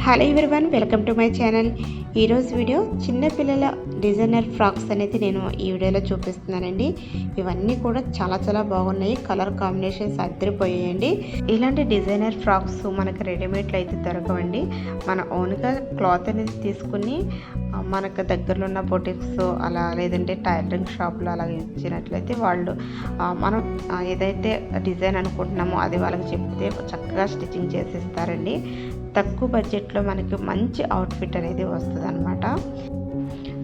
Hello everyone welcome to my channel ఈరోజు video చిన్నపిల్లల designer frocks అనేది నేను ఈ వీడియోలో చూపిస్తున్నానండి. ఇవన్నీ కూడా చాలా చాలా బాగున్నాయి. కలర్ కాంబినేషన్స్ అద్దరిపోయాయండి. ఇలాంటి డిజైనర్ ఫ్రాక్స్ మనకు రెడీమేడ్లో అయితే దొరకవండి. మన ఓన్గా క్లాత్ అనేది తీసుకుని మనకు దగ్గరలో ఉన్న బొటిక్స్ అలా లేదంటే టైలరింగ్ షాప్లో అలా ఇచ్చినట్లయితే వాళ్ళు మనం ఏదైతే డిజైన్ అనుకుంటున్నామో అది వాళ్ళకి చెప్తే చక్కగా స్టిచ్చింగ్ చేసి ఇస్తారండి. తక్కువ బడ్జెట్లో మనకి మంచి అవుట్ఫిట్ అనేది వస్తుంది అనమాట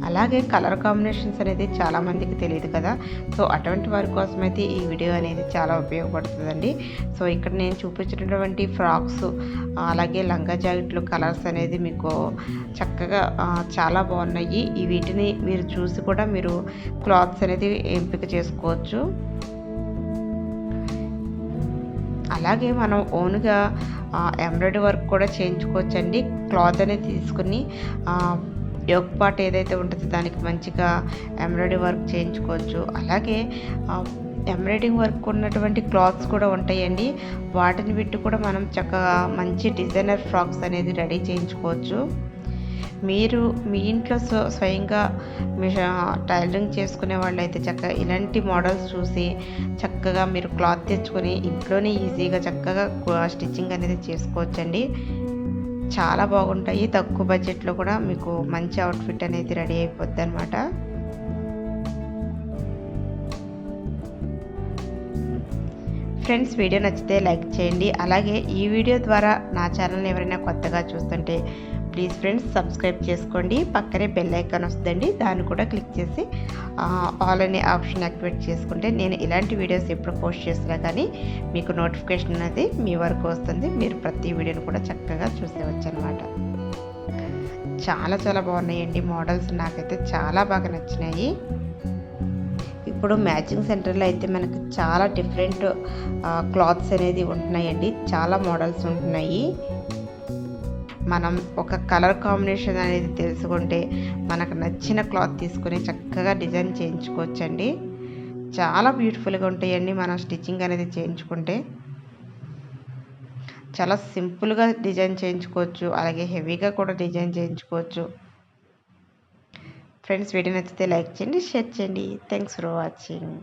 అలాగే కలర్ కాంబినేషన్స్ అనేది చాలా మందికి తెలియదు కదా. సో అటువంటి వారి కోసం అయితే ఈ వీడియో అనేది చాలా ఉపయోగపడుతుందండి. సో ఇక్కడ నేను చూపించినటువంటి ఫ్రాక్స్ అలాగే లంగా జాకెట్లు కలర్స్ అనేది మీకు చక్కగా చాలా బాగున్నాయి. ఈ వీటిని మీరు చూసి కూడా మీరు క్లాత్స్ అనేది ఎంపిక చేసుకోవచ్చు. అలాగే మనం ఓన్గా ఎంబ్రాయిడరీ వర్క్ కూడా చేయించుకోవచ్చండి. క్లాత్ అనేది తీసుకుని యోగ్ పార్ట్ ఏదైతే ఉంటుందో దానికి మంచిగా ఎంబ్రాయిడరీ వర్క్ చేయించుకోవచ్చు. అలాగే ఎంబ్రాయిడింగ్ వర్క్ ఉన్నటువంటి క్లాత్స్ కూడా ఉంటాయండి. వాటిని పెట్టి కూడా మనం చక్కగా మంచి డిజైనర్ ఫ్రాక్స్ అనేది రెడీ చేయించుకోవచ్చు. మీరు మీ ఇంట్లో స్వ స్వయంగా మీ టైలరింగ్ చేసుకునే వాళ్ళైతే చక్కగా ఇలాంటి మోడల్స్ చూసి చక్కగా మీరు క్లాత్ తెచ్చుకొని ఇంట్లోనే ఈజీగా చక్కగా స్టిచ్చింగ్ అనేది చేసుకోవచ్చండి. చాలా బాగుంటాయి. తక్కువ బడ్జెట్లో కూడా మీకు మంచి అవుట్ఫిట్ అనేది రెడీ అయిపోద్ది అనమాట ఫ్రెండ్స్ వీడియో నచ్చితే లైక్ చేయండి. అలాగే ఈ వీడియో ద్వారా నా ఛానల్ని ఎవరైనా కొత్తగా చూస్తుంటే ప్లీజ్ ఫ్రెండ్స్ సబ్స్క్రైబ్ చేసుకోండి. పక్కనే బెల్ ఐకాన్ వస్తుందండి. దాన్ని కూడా క్లిక్ చేసి ఆల్ అనే ఆప్షన్ యాక్టివేట్ చేసుకుంటే నేను ఇలాంటి వీడియోస్ ఎప్పుడు పోస్ట్ చేసినా కానీ మీకు నోటిఫికేషన్ అనేది మీ వరకు వస్తుంది. మీరు ప్రతి వీడియోని కూడా చక్కగా చూసేవచ్చు అనమాట చాలా చాలా బాగున్నాయండి మోడల్స్. నాకైతే చాలా బాగా నచ్చినాయి. ఇప్పుడు మ్యాచింగ్ సెంటర్లో అయితే మనకు చాలా డిఫరెంట్ క్లాత్స్ అనేది ఉంటున్నాయండి. చాలా మోడల్స్ ఉంటున్నాయి. మనం ఒక కలర్ కాంబినేషన్ అనేది తెలుసుకుంటే మనకు నచ్చిన క్లాత్ తీసుకొని చక్కగా డిజైన్ చేయించుకోవచ్చండి. చాలా బ్యూటిఫుల్గా ఉంటాయండి మనం స్టిచ్చింగ్ అనేది చేయించుకుంటే. చాలా సింపుల్గా డిజైన్ చేయించుకోవచ్చు అలాగే హెవీగా కూడా డిజైన్ చేయించుకోవచ్చు. ఫ్రెండ్స్ వీడియో నచ్చితే లైక్ చేయండి షేర్ చేయండి. Thanks for watching